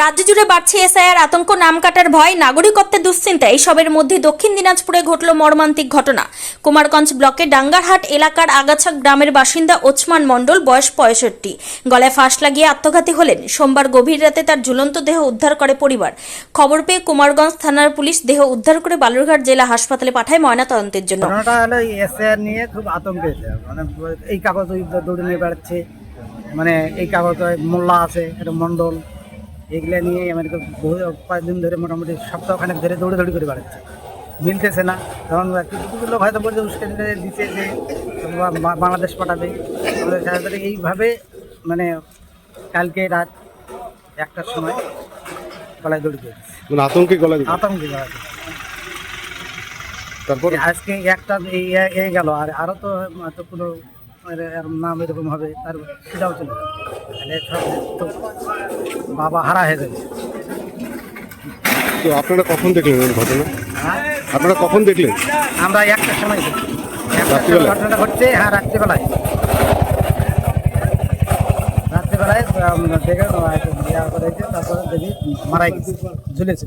রাজ্য জুড়ে বাড়ছে এসআইআর, আতঙ্ক, নাম কাটার ভয়, নাগরিকত্বের দুশ্চিন্তা এইসবের মধ্যে দক্ষিণ দিনাজপুরে ঘটল মর্মান্তিক ঘটনা। কুমারগঞ্জ ব্লকে ডাঙ্গারহাট এলাকার আগাছা গ্রামের বাসিন্দা ওসমান মণ্ডল, বয়স পঁয়ষট্টি। গলায় ফাঁস লাগিয়ে আত্মঘাতী হলেন। সোমবার গভীর রাতে তার ঝুলন্ত দেহ উদ্ধার করে পরিবার। খবর পেয়ে কুমারগঞ্জ থানার পুলিশ দেহ উদ্ধার করে বালুরঘাট জেলা হাসপাতালে পাঠায় ময়নাতদন্তের জন্য। ঘটনাটা হলো এসআর নিয়ে খুব আতঙ্কে মানে এই কাগজ দৌড়ে নিয়ে বেড়াচ্ছে। মানে এই কাগজ মোল্লা আছে, এটা মণ্ডল এগুলো নিয়ে আমাদেরকে বহু কয়েকদিন ধরে মোটামুটি সপ্তাহখানেক ধরে দৌড়ে দৌড়ি করে বেড়াচ্ছে। মিলতেছে না। তখন কিছু কিছু লোক হয়তো বলছে উস্কে দিতে দিচ্ছে যে বাংলাদেশ পাঠাবে। আমাদের এইভাবে মানে কালকে রাত একটার সময় গলায় দৌড়ি মানে আতঙ্কে গলা দিল আতঙ্কে গলায় তারপর? আজকে একটা এই গেল। আর আরও তো কোনো এর নাম এরকম হবে তার সেটাও চলে তাহলে তো বাবা হারা হয়ে যাবে। তো আপনারা কখন দেখলেন এই ঘটনা? হ্যাঁ? আপনারা কখন দেখলেন? আমরা একটার সময় রাত্রিবেলায়? ঘটনাটা ঘটছে হ্যাঁ রাত্রিবেলায়। রাত্রিবেলায় দেখে তারপরে দেখি মারাই গেছে ঝুলেছে।